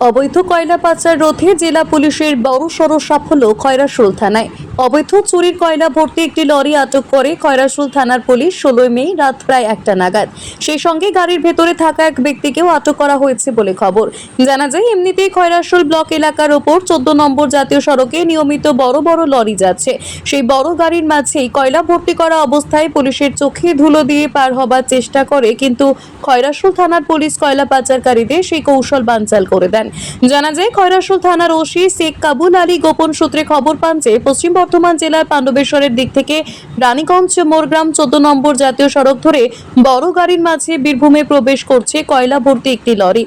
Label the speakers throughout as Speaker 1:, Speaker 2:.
Speaker 1: অবৈধ কয়লা পাচার রোধে জেলা পুলিশের বড়সড় সাফল্য খয়রাশুল থানায়। অবৈধ চুরির কয়লা ভর্তি একটি লরি আটক করে খয়রাশুল থানার পুলিশ ষোলোই মে রাত প্রায় একটা নাগাদ। সেই সঙ্গে গাড়ির ভেতরে থাকা এক ব্যক্তিকেও আটক করা হয়েছে বলে খবর। জানা যায়, এমনিতেই খয়রাশুল ব্লক এলাকার ওপর চোদ্দ নম্বর জাতীয় সড়কে নিয়মিত বড় বড় লরি যাচ্ছে। সেই বড় গাড়ির মাঝেই কয়লা ভর্তি করা অবস্থায় পুলিশের চোখে ধুলো দিয়ে পার হবার চেষ্টা করে, কিন্তু খয়রাশুল থানার পুলিশ কয়লা পাচারকারীদের সেই কৌশল বানচাল করে দেন। জানা যায়, খয়রাসুল থানার ওসি শেখ কাবুল আলী গোপন সূত্রে খবর পান যে, পশ্চিম বর্ধমান জেলার পাণ্ডবেশ্বরের দিক থেকে রানীগঞ্জ মোরগ্রাম চোদ্দ নম্বর জাতীয় সড়ক ধরে বড় গাড়ির মাঝে বীরভূমে প্রবেশ করছে কয়লা ভর্তি একটি লরি।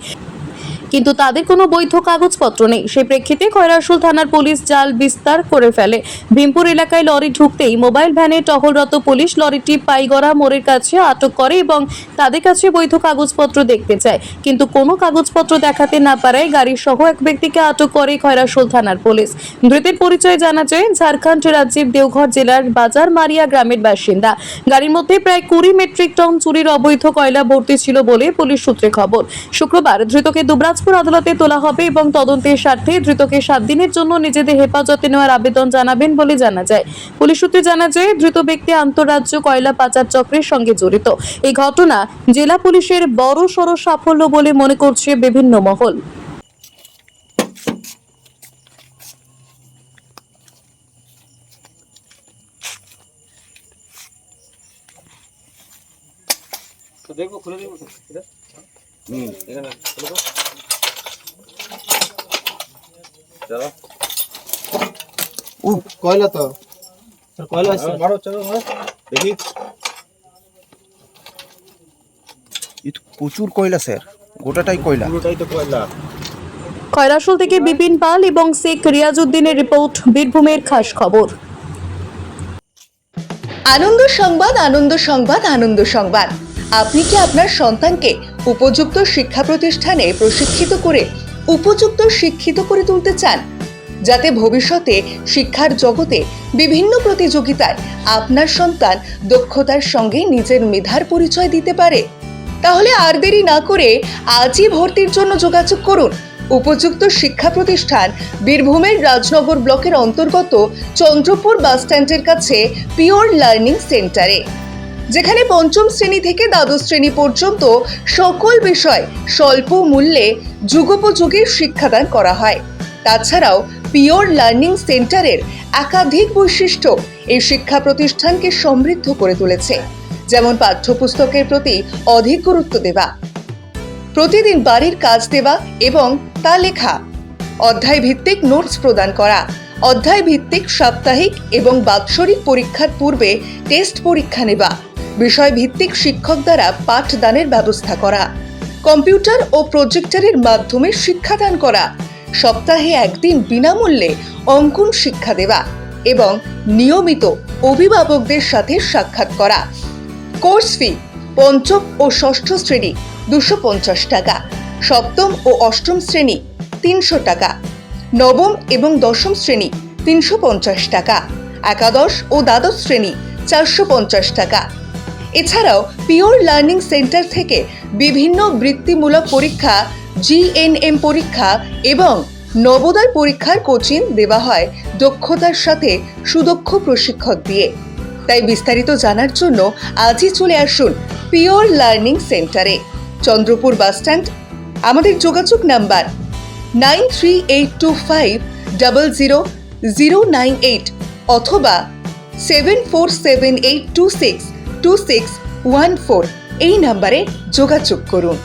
Speaker 1: কিন্তু তাদের কোনো বৈধ কাগজপত্র নেই। সেই প্রেক্ষিতে খয়রাশুল থানার পুলিশ জাল বিস্তার করে ফেলে। ভীমপুর এলাকায় লরি ঢুকতেই মোবাইল ভ্যানে টহলরত পুলিশ লরিটি পাইগড়া মোড়ের কাছে আটক করে এবং তাদের কাছে বৈধ কাগজপত্র দেখতে চায়। কিন্তু কোনো কাগজপত্র দেখাতে না পারায় গাড়ির সহ এক ব্যক্তিকে আটক করে খয়রাশুল থানার পুলিশ। ধৃতের পরিচয় জানা যায়, ঝাড়খণ্ড রাজ্যের দেওঘর জেলার বাজার মারিয়া গ্রামের বাসিন্দা। গাড়ির মধ্যে প্রায় কুড়ি মেট্রিক টন চুরির অবৈধ কয়লা ভর্তি ছিল বলে পুলিশ সূত্রে খবর। শুক্রবার ধৃতকে দুবরাজপুর আদালতে তোলা হবে এবং তদন্তের স্বার্থে ধৃতকে সাত দিনের জন্য নিজেদের হেফাজতে নেওয়ার আবেদন জানাবেন বলে জানা যায়। পুলিশ সূত্রে জানা যায়, ধৃত ব্যক্তি আন্তঃরাজ্য কয়লা পাচার চক্রের সঙ্গে জড়িত। এই ঘটনা জেলা পুলিশের বড় সড় সাফল্য বলে মনে করছে বিভিন্ন মহল।
Speaker 2: দেখব, খুলে দেখব হুম, এখানে খুলে চলো।
Speaker 3: ও কয়লা তো?
Speaker 2: কয়লা আছে? মারো চলো মারো দেখি।
Speaker 3: প্রচুর কয়লা স্যার। গোটাটাই কয়লা।
Speaker 2: পুরোটাই তো কয়লা।
Speaker 1: খয়রাশুল থেকে বিপিন পাল এবং শেখ রিয়াজউদ্দিনের রিপোর্ট বীরভূমের খাস খবর।
Speaker 4: আনন্দ সংবাদ আনন্দ সংবাদ আনন্দ সংবাদ। আপনি কি আপনার সন্তানকে উপযুক্ত শিক্ষা প্রতিষ্ঠানে প্রশিক্ষিত করে উপযুক্ত শিক্ষিত করে তুলতে চান, যাতে ভবিষ্যতে শিক্ষার জগতে বিভিন্ন প্রতিযোগিতায় আপনার সন্তান দক্ষতার সঙ্গে নিজের মেধার পরিচয় দিতে পারে। তাহলে আর দেরি না করে আজই ভর্তির জন্য যোগাযোগ করুন। উপযুক্ত শিক্ষা প্রতিষ্ঠান বীরভূমের রাজনগর ব্লকের অন্তর্গত চন্দ্রপুর বাসস্ট্যান্ডের কাছে পিওর লার্নিং সেন্টারে। যেখানে পঞ্চম শ্রেণি থেকে দ্বাদশ শ্রেণি পর্যন্ত সকল বিষয় স্বল্প মূল্যে যুগোপযোগী শিক্ষাদান করা হয়। তাছাড়াও পিওর লার্নিং সেন্টারের একাধিক বৈশিষ্ট্য এই শিক্ষা প্রতিষ্ঠানকে সমৃদ্ধ করে তুলেছে, যেমন পাঠ্যপুস্তকের প্রতি অধিক গুরুত্ব দেওয়া, প্রতিদিন বাড়ির কাজ দেওয়া এবং তা লেখা অধ্যায় ভিত্তিক নোটস প্রদান করা অধ্যায় ভিত্তিক সাপ্তাহিক এবং বাৎসরিক পরীক্ষার পূর্বে টেস্ট পরীক্ষা নেওয়া বিষয় ভিত্তিক শিক্ষক দ্বারা পাঠদানের ব্যবস্থা করা, কম্পিউটার ও প্রজেক্টরের মাধ্যমে শিক্ষাদান করা, সপ্তাহে একদিন বিনামূল্যে অঙ্কন শিক্ষা দেওয়া এবং নিয়মিত অভিভাবকদের সাথে সাক্ষাৎ করা। কোর্স ফি পঞ্চম ও ষষ্ঠ শ্রেণি দুশো পঞ্চাশ টাকা, সপ্তম ও অষ্টম শ্রেণি তিনশো টাকা, নবম এবং দশম শ্রেণি তিনশো পঞ্চাশ টাকা, একাদশ ও দ্বাদশ শ্রেণি চারশো পঞ্চাশ টাকা। এছাড়াও পিওর লার্নিং সেন্টার থেকে বিভিন্ন বৃত্তিমূলক পরীক্ষা জিএনএম পরীক্ষা এবং নবোদয় পরীক্ষার কোচিং দেওয়া হয় দক্ষতার সাথে সুদক্ষ প্রশিক্ষক দিয়ে। তাই বিস্তারিত জানার জন্য আজই চলে আসুন পিওর লার্নিং সেন্টারে চন্দ্রপুর বাসস্ট্যান্ড আমাদের যোগাযোগ number nine three eight two five double zero zero nine eight অথবা seven four seven eight two six. Two six one four এই নাম্বারে যোগাযোগ করুন।